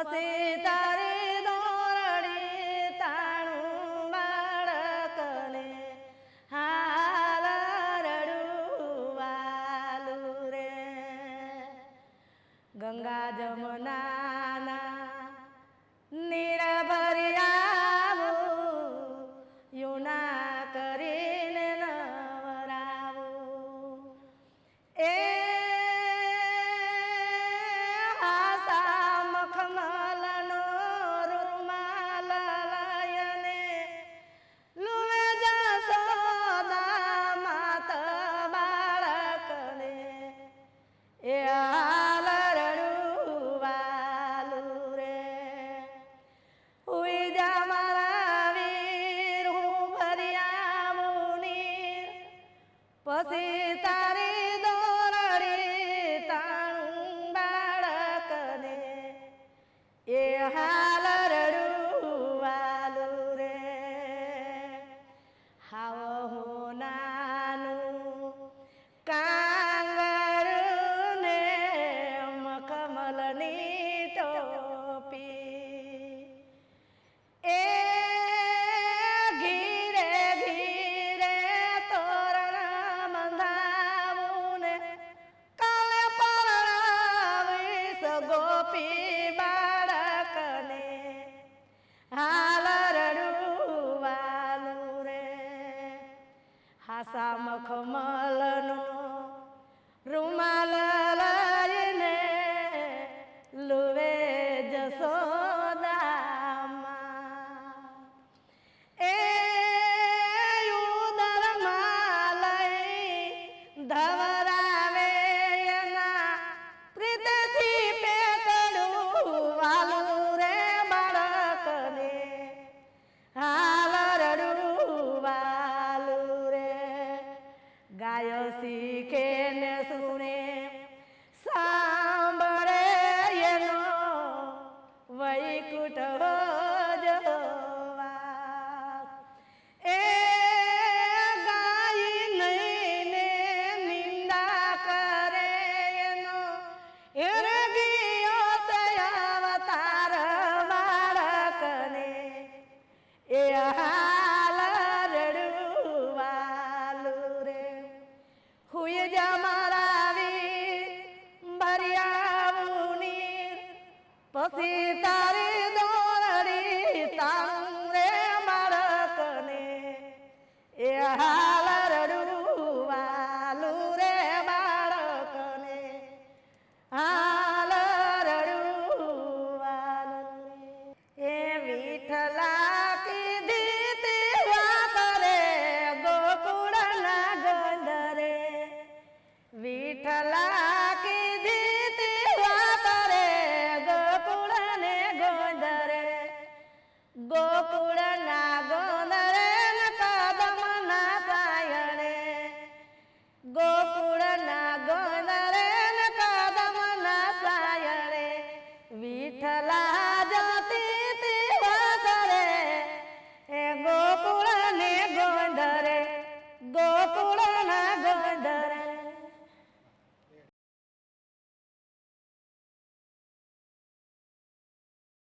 પછી તારી દોરડી તાણું બાળકને હાલ રડુવાલું રે ગંગા જમુના નીરબા 안녕하세요. હાસા મખમલનો રૂમાલ Yeah.